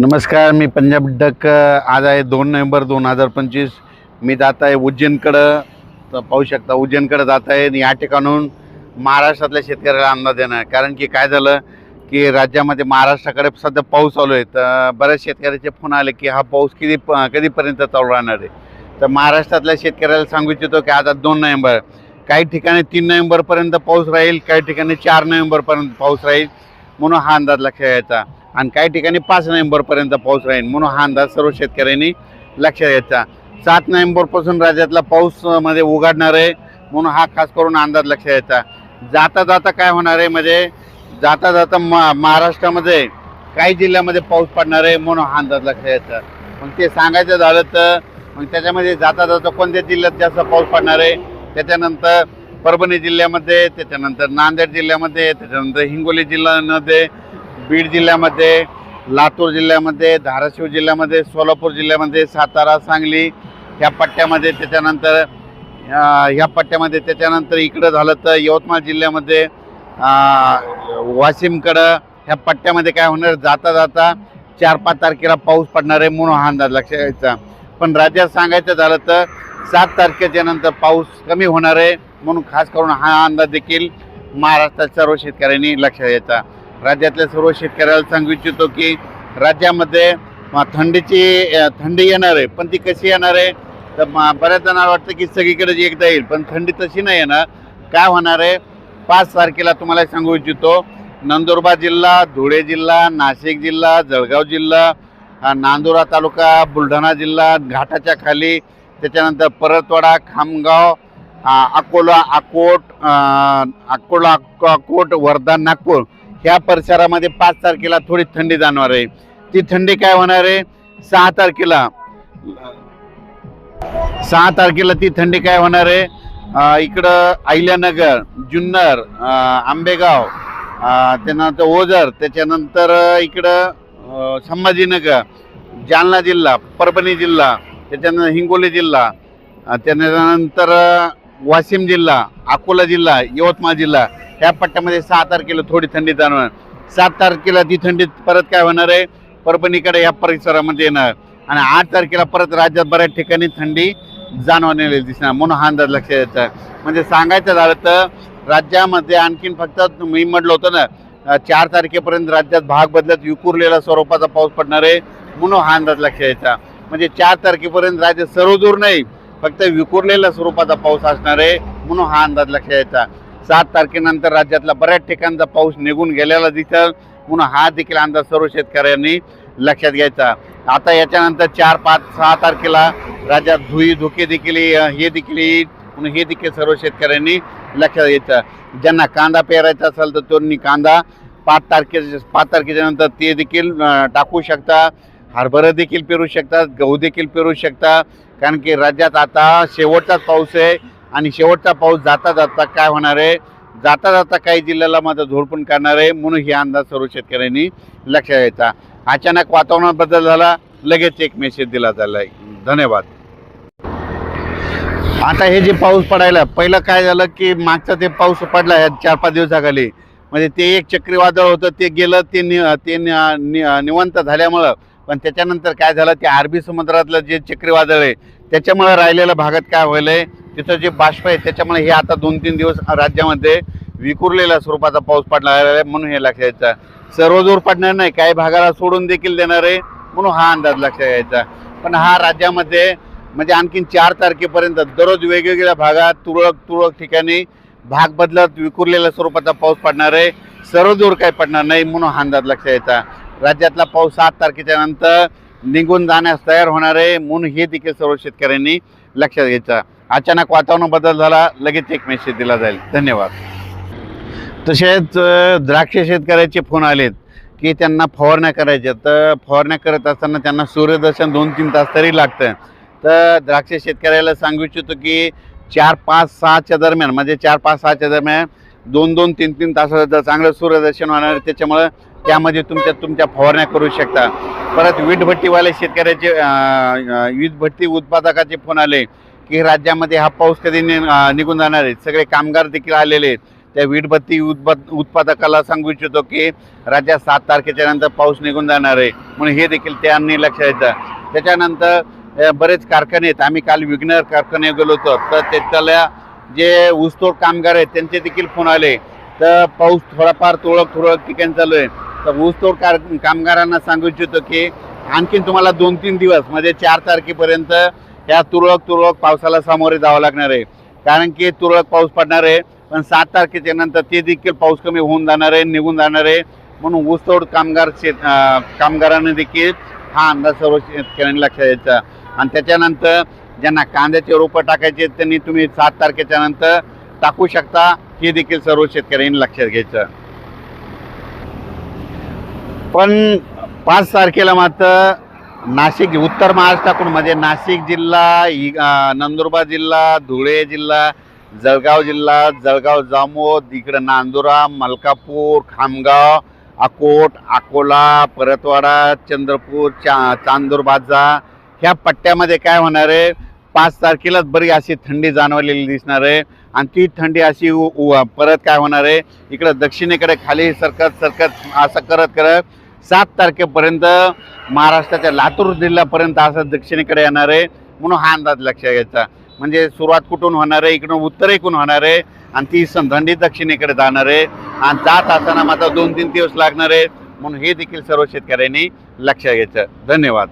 नमस्कार मी पंजाब डक आज आहे दोन नोव्हेंबर दोन हजार पंचवीस. मी जात आहे उज्जैनकडं. तर पाहू शकता उज्जैनकडं जात आहे या ठिकाणून महाराष्ट्रातल्या शेतकऱ्याला अंदाज देणार कारण की काय झालं की राज्यामध्ये महाराष्ट्राकडे सध्या पाऊस चालू आहे. तर बऱ्याच शेतकऱ्याचे फोन आले की हा पाऊस किती प- कधीपर्यंत चालू राहणार आहे? तर महाराष्ट्रातल्या शेतकऱ्याला सांगू इच्छितो की आज दोन नोव्हेंबर. काही ठिकाणी तीन नोव्हेंबरपर्यंत पाऊस राहील काही ठिकाणी चार नोव्हेंबरपर्यंत पाऊस राहील. म्हणून हा अंदाज लक्षात घ्यायचा. आणि काही ठिकाणी पाच नोव्हेंबरपर्यंत पाऊस राहील म्हणून हा अंदाज सर्व शेतकऱ्यांनी लक्षात घ्यायचा सात नोव्हेंबरपासून राज्यातला पाऊसमध्ये उघडणार आहे म्हणून हा खास करून अंदाज लक्षात घ्यायचा जाता जाता काय होणार आहे? म्हणजे जाता जाता मा महाराष्ट्रामध्ये काही जिल्ह्यामध्ये पाऊस पडणार आहे म्हणून हा अंदाज लक्षात घ्यायचा मग ते सांगायचं झालं तर मग त्याच्यामध्ये जाता जाता कोणत्या जिल्ह्यात जास्त पाऊस पडणार आहे? त्याच्यानंतर परभणी जिल्ह्यामध्ये त्याच्यानंतर नांदेड जिल्ह्यामध्ये त्याच्यानंतर हिंगोली जिल्ह्यामध्ये बीड जिल्ह्यामध्ये लातूर जिल्ह्यामध्ये धाराशिव जिल्ह्यामध्ये सोलापूर जिल्ह्यामध्ये सातारा सांगली ह्या पट्ट्यामध्ये त्याच्यानंतर ह्या पट्ट्यामध्ये त्याच्यानंतर इकडं झालं तर यवतमाळ जिल्ह्यामध्ये वाशिमकडं ह्या पट्ट्यामध्ये काय होणार? जाता जाता चार पाच तारखेला पाऊस पडणार आहे म्हणून हा अंदाज लक्षात घ्यायचा पण राज्यात सांगायचं झालं तर सात तारखेच्या नंतर पाऊस कमी होणार आहे म्हणून खास करून हा अंदाज देखील महाराष्ट्रात सर्व शेतकऱ्यांनी लक्षात घ्यायचा राज्यातल्या सर्व शेतकऱ्याला सांगू इच्छितो की राज्यामध्ये थंडीची थंडी येणार आहे पण ती कशी येणार आहे? तर म- बऱ्याच जणांना वाटतं की सगळीकडे जी एकदा येईल पण थंडी तशी नाही येणार. काय होणार आहे? पाच तारखेला तुम्हाला सांगू इच्छितो नंदुरबार जिल्हा धुळे जिल्हा नाशिक जिल्हा जळगाव जिल्हा नांदुरा तालुका बुलढाणा जिल्हा घाटाच्या खाली त्याच्यानंतर परतवाडा खामगाव अकोला अकोट अकोला अकोट वर्धा नागपूर. ह्या परिसरामध्ये पाच तारखेला थोडी थंडी जाणवणार आहे. ती थंडी काय होणार आहे? सहा तारखेला सहा तारखेला ती थंडी काय होणार आहे? इकडं अहिल्यानगर जुन्नर आंबेगाव त्यानंतर ओझर त्याच्यानंतर इकडं संभाजीनगर जालना जिल्हा परभणी जिल्हा त्याच्यानंतर हिंगोली जिल्हा अ, त्यानंतर वाशिम जिल्हा अकोला जिल्हा यवतमाळ जिल्हा ह्या पट्ट्यामध्ये सहा तारखेला थोडी थंडी जाणवणार. सात तारखेला ती थंडी परत काय होणार आहे? परभणीकडे या परिसरामध्ये येणार. आणि आठ तारखेला परत राज्यात बऱ्याच ठिकाणी थंडी जाणवलेली दिसणार. म्हणून हा अंदाज लक्षात येतं. म्हणजे सांगायचं झालं तर राज्यामध्ये आणखीन फक्त मी म्हटलं होतं ना चार तारखेपर्यंत राज्यात भाग बदलत विखुरलेला स्वरूपाचा पाऊस पडणार आहे. म्हणून हा अंदाज लक्षात यायचा म्हणजे चार तारखेपर्यंत राज्य सर्वदूर नाही फक्त विखुरलेल्या स्वरूपाचा पाऊस असणार आहे म्हणून हा अंदाज लक्षात यायचा सात तारखेनंतर राज्यातला बऱ्याच ठिकाणचा पाऊस निघून गेलेला दिसेल म्हणून हा देखील अंदाज सर्व शेतकऱ्यांनी लक्षात घ्यायचा. आता याच्यानंतर चार पाच सहा तारखेला राज्यात धुई धुके देखील हे देखील येईल म्हणून हे देखील सर्व शेतकऱ्यांनी लक्षात घ्यायचं. ज्यांना कांदा पेरायचा असेल तर त्यांनी कांदा पाच तारखे पाच तारखेच्या नंतर ते देखील टाकू शकता. हरभरा देखील पेरू शकतात गहू देखील पेरू शकता. कारण की राज्यात आता शेवटचाच पाऊस आहे आणि शेवटचा पाऊस जाता जाता काय होणार आहे? जाता जाता काही जिल्ह्याला मात्र झोडपून काढणार आहे म्हणून ही अंदाज सर्व शेतकऱ्यांनी लक्षात घ्यायचा. अचानक वातावरणात बदल झाला लगेच एक मेसेज दिला झाला धन्यवाद. आता हे जे पाऊस पडायला पहिलं काय झालं की मागचा ते पाऊस पडला आहे चार पाच दिवसाखाली म्हणजे ते एक चक्रीवादळ होतं ते गेलं ते नि ते नि- निवंत झाल्यामुळं पण त्याच्यानंतर काय झालं ते अरबी समुद्रातलं जे चक्रीवादळ आहे त्याच्यामुळे राहिलेल्या भागात काय व्हायलंय तिथं जे बाष्प आहे त्याच्यामुळे हे आता दोन तीन दिवस राज्यामध्ये विखुरलेल्या स्वरूपाचा पाऊस पडला आहे म्हणून हे लक्षात यायचं. सर्वदूर पडणार नाही काही भागाला सोडून देखील देणार आहे म्हणून हा अंदाज लक्षात यायचा. पण हा राज्यामध्ये म्हणजे आणखीन चार तारखेपर्यंत दररोज वेगवेगळ्या भागात तुरळक तुरळक ठिकाणी भाग बदलत विखुरलेल्या स्वरूपाचा पाऊस पडणार आहे. सर्वदूर काही पडणार नाही म्हणून हा अंदाज लक्षात यायचा. राज्यातला पाऊस सात तारखेच्या नंतर निघून जाण्यास तयार होणार आहे म्हणून हे देखील सर्व शेतकऱ्यांनी लक्षात घ्यायचं. अचानक वातावरण बदल झाला लगेच एक मेसेज दिला जाईल. धन्यवाद. तसेच द्राक्ष शेतकऱ्याचे फोन आलेत की त्यांना फवारण्या करायच्या. तर फवारण्या करत असताना त्यांना सूर्यदर्शन दोन तीन तास तरी लागतं. तर द्राक्ष शेतकऱ्याला सांगू इच्छितो की चार पाच सहाच्या दरम्यान म्हणजे चार पाच सहाच्या दरम्यान दोन दोन तीन तीन तासाचं चांगलं सूर्यदर्शन होणार त्याच्यामुळं त्यामध्ये तुमच्या तुमच्या फवारण्या करू शकता. परत वीटभट्टीवाले शेतकऱ्याचे अं, वीजभट्टी उत्पादकाचे फोन आले की राज्यामध्ये हा पाऊस कधी नि- निघून जाणार आहे? सगळे कामगार देखील आलेले आहेत. त्या वीटभट्टी उत्पाद उत्पादकाला सांगू इच्छितो की राज्यात सात तारखेच्या नंतर पाऊस निघून जाणार आहे. म्हणून हे देखील त्यांनी लक्षात येतं त्याच्यानंतर बरेच कारखाने आहेत. आम्ही काल विघ्नर कारखाने गेलो होतो. तर त्याला जे ऊसतोड कामगार आहेत त्यांचे देखील फोन आले. तर पाऊस थोडाफार तुरळक तुरळक ठिकाणी चालू आहे. तर ऊसतोड कार कामगारांना सांगू इच्छितो की आणखीन तुम्हाला दोन तीन दिवस म्हणजे चार तारखेपर्यंत या तुरळक तुरळक पावसाला सामोरे जावं लागणार आहे. कारण की तुरळक पाऊस पडणार आहे पण सात तारखेच्या नंतर ते देखील पाऊस कमी होऊन जाणार आहे निघून जाणार आहे. म्हणून ऊसतोड कामगार शेत कामगारांनी देखील हा अंदाज सर्व शेतकऱ्यांनी लक्षात द्यायचा आणि त्याच्यानंतर ज्यांना कांद्याचे रोपं टाकायचे त्यांनी तुम्ही सात तारखेच्या नंतर टाकू शकता हे देखील सर्व शेतकऱ्यांनी लक्षात घ्यायचं. पण पाच तारखेला मात्र नाशिक उत्तर महाराष्ट्रातून म्हणजे नाशिक जिल्हा इ- नंदुरबार जिल्हा धुळे जिल्हा जळगाव जिल्हा जळगाव जामोद इकडं नांदुरा मलकापूर खामगाव अकोट अकोला परतवाडा चंद्रपूर चा चांदूरबाजा ह्या पट्ट्यामध्ये काय होणार आहे? पाच तारखेलाच बरी अशी थंडी जाणवलेली दिसणार आहे. आणि ती थंडी अशी उ- परत काय होणार आहे? इकडं दक्षिणेकडे खाली सरकत सरकत असं करत करत सात तारखेपर्यंत महाराष्ट्राच्या लातूर जिल्ह्यापर्यंत असं दक्षिणेकडे येणार आहे म्हणून हा अंदाज लक्षात घ्यायचा. म्हणजे सुरुवात कुठून होणार आहे? इकडून उत्तरेकडून होणार आहे आणि ती संथंडी दक्षिणेकडे जाणार आहे. आणि जात असताना माझा दोन तीन दिवस लागणार आहे म्हणून हे देखील सर्व शेतकऱ्यांनी लक्षात घ्यायचं. धन्यवाद.